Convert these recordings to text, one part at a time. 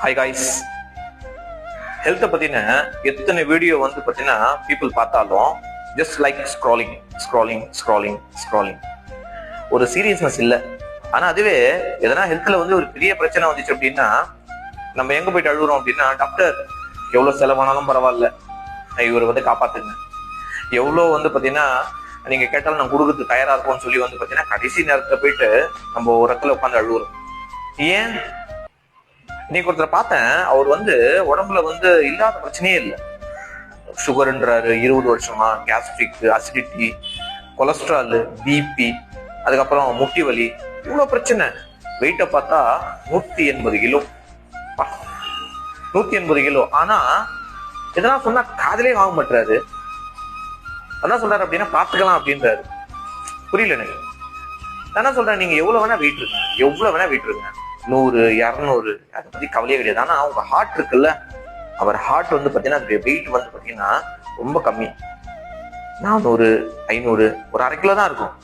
Hi guys ஹெல்த்தை பத்தின எத்தனை வீடியோ வந்து பார்த்தீங்கன்னா பீப்புள் பார்த்தாலும் just like scrolling scrolling scrolling scrolling ஒரு சீரியஸ்னஸ் இல்லை. ஆனால் அதுவே எதனா ஹெல்த்தில் வந்து ஒரு பெரிய பிரச்சனை வந்துச்சு அப்படின்னா நம்ம எங்கே போயிட்டு அழுகுறோம் அப்படின்னா டாக்டர் எவ்வளோ செலவானாலும் பரவாயில்ல. இவரை வந்து காப்பாத்துங்க எவ்வளோ வந்து பார்த்தீங்கன்னா நீங்கள் கேட்டாலும் நான் கொடுக்குறதுக்கு தயாராக இருக்கோம்னு சொல்லி வந்து பார்த்தீங்கன்னா கடைசி நேரத்தில் போயிட்டு நம்ம ஒரு இடத்துல உட்காந்து அழுகுறோம் ஏன்? இன்னைக்கு ஒருத்தரை பார்த்தேன் அவர் வந்து உடம்புல வந்து இல்லாத பிரச்சனையே இல்லை. சுகர்ன்றாரு இருபது வருஷமா கேஸ்ட்ரிக் அசிடிட்டி கொலஸ்ட்ரால் பிபி அதுக்கப்புறம் முட்டி வலி இவ்வளோ பிரச்சனை. வெயிட்டை பார்த்தா நூத்தி எண்பது கிலோ. நூத்தி எண்பது கிலோ. ஆனா இதெல்லாம் சொன்னா காதலே வாங்க மாட்டாரு என்ன சொல்றாரு அப்படின்னா பார்த்துக்கலாம் அப்படின்றாரு. புரியல எனக்கு. நான் என்ன சொல்றேன் நீங்க எவ்வளவு வேணா வெயிட் இருங்க எவ்வளவு வேணா வெயிட் இருங்க நூறு இரநூறு அதை பத்தி கவலையே கிடையாது. ஆனா அவங்க ஹார்ட் இருக்குல்ல அவர் ஹார்ட் வந்து பாத்தீங்கன்னா வெயிட் வந்து பாத்தீங்கன்னா ரொம்ப கம்மி. நானூறு ஐநூறு ஒரு அரை கிலோ தான் இருக்கும்.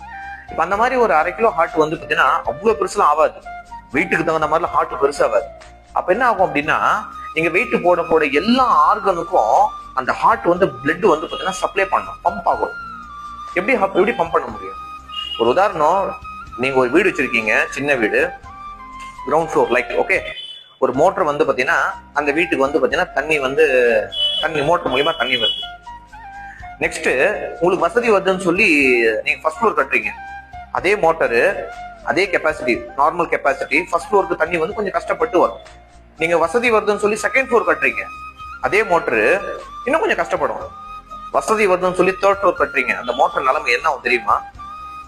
இப்ப அந்த மாதிரி ஒரு அரை கிலோ ஹார்ட் வந்து பாத்தீங்கன்னா அவ்வளவு பெருசுலாம் ஆகாது வெயிட்டுக்கு தகுந்த மாதிரிலாம் ஹார்ட் பெருசாகாது அப்ப என்ன ஆகும் அப்படின்னா நீங்க வெயிட் போட போட எல்லா ஆர்கனுக்கும் அந்த ஹார்ட் வந்து பிளட் வந்து பாத்தீங்கன்னா சப்ளை பண்ணும் பம்ப் ஆகும். எப்படி எப்படி பம்ப் பண்ண முடியும்? ஒரு உதாரணம் நீங்க ஒரு வீடு வச்சிருக்கீங்க சின்ன வீடு. கிரவுண்ட் ஃப்ளோர் லைக் ஓகே ஒரு மோட்டர் வந்து பார்த்தீங்கன்னா அந்த வீட்டுக்கு வந்து பார்த்தீங்கன்னா தண்ணி வந்து தண்ணி மோட்டர் மூலியமா தண்ணி வருது. நெக்ஸ்ட் உங்களுக்கு வசதி வருதுன்னு சொல்லி நீங்க ஃபர்ஸ்ட் ஃப்ளோர் கட்டுறீங்க. அதே மோட்டரு அதே கெப்பாசிட்டி நார்மல் கெப்பாசிட்டி ஃபர்ஸ்ட் ஃப்ளோருக்கு தண்ணி வந்து கொஞ்சம் கஷ்டப்பட்டு வரும். நீங்க வசதி வருதுன்னு சொல்லி செகண்ட் ஃப்ளோர் கட்டுறீங்க. அதே மோட்டரு இன்னும் கொஞ்சம் கஷ்டப்படும். வசதி வருதுன்னு சொல்லி தேர்ட் ஃப்ளோர் கட்டுறீங்க. அந்த மோட்டர் நிலைமை என்ன தெரியுமா?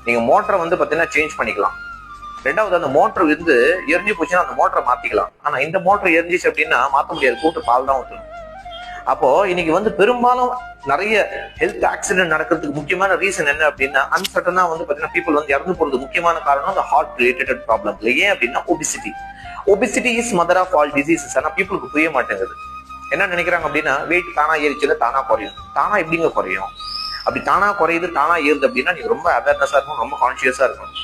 நீங்க மோட்டரை வந்து பாத்தீங்கன்னா சேஞ்ச் பண்ணிக்கலாம். ரெண்டாவது அந்த மோட்டர் வந்து எரிஞ்சு போச்சுன்னா அந்த மோட்டரை மாத்திக்கலாம். ஆனா இந்த மோட்டர் எரிஞ்சிச்சு அப்படின்னா மாத்த முடியாது. கூட்டு பால் தான் ஊற்றணும் அப்போ இன்னைக்கு வந்து பெரும்பாலும் நிறைய ஹெல்த் ஆக்சிடென்ட் நடக்கிறதுக்கு முக்கியமான ரீசன் என்ன அப்படின்னா அன்சர்டனா வந்து பாத்தீங்கன்னா பீப்புள் வந்து இறந்து போறது முக்கியமான காரணம் அந்த ஹார்ட் ரிலேட்டட் ப்ராப்ளம் ஏன் அப்படின்னா obesity obesity is mother of all diseases ஆனா பீப்புளுக்கு புரிய மாட்டேங்குது. என்ன நினைக்கிறாங்க அப்படின்னா வெயிட் தானா ஏறிச்சுல தானா குறையும். தானா எப்படிங்க குறையும்? அப்படி தானா குறையுது தானா ஏறுது அப்படின்னா நீங்க ரொம்ப அவேர்னஸா இருக்கணும் ரொம்ப கான்சியஸா இருக்கணும்.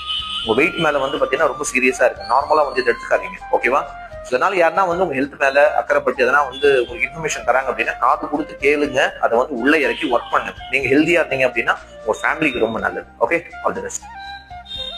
உங்க வெயிட் மேல வந்து பாத்தீங்கன்னா ரொம்ப சீரியஸா இருக்கு. நார்மலா வந்து இதை எடுத்துக்காதீங்க. ஓகேவா இதனால அதனால யாருன்னா வந்து உங்க ஹெல்த் மேல அக்கறைப்பட்டு எதனா வந்து உங்களுக்கு இன்ஃபர்மேஷன் தராங்க அப்படின்னா காது கொடுத்து கேளுங்க. அதை வந்து உள்ள இறக்கி ஒர்க் பண்ணுங்க. நீங்க ஹெல்தியா இருந்தீங்க அப்படின்னா உங்க ஃபேமிலிக்கு ரொம்ப நல்லது. Okay all the best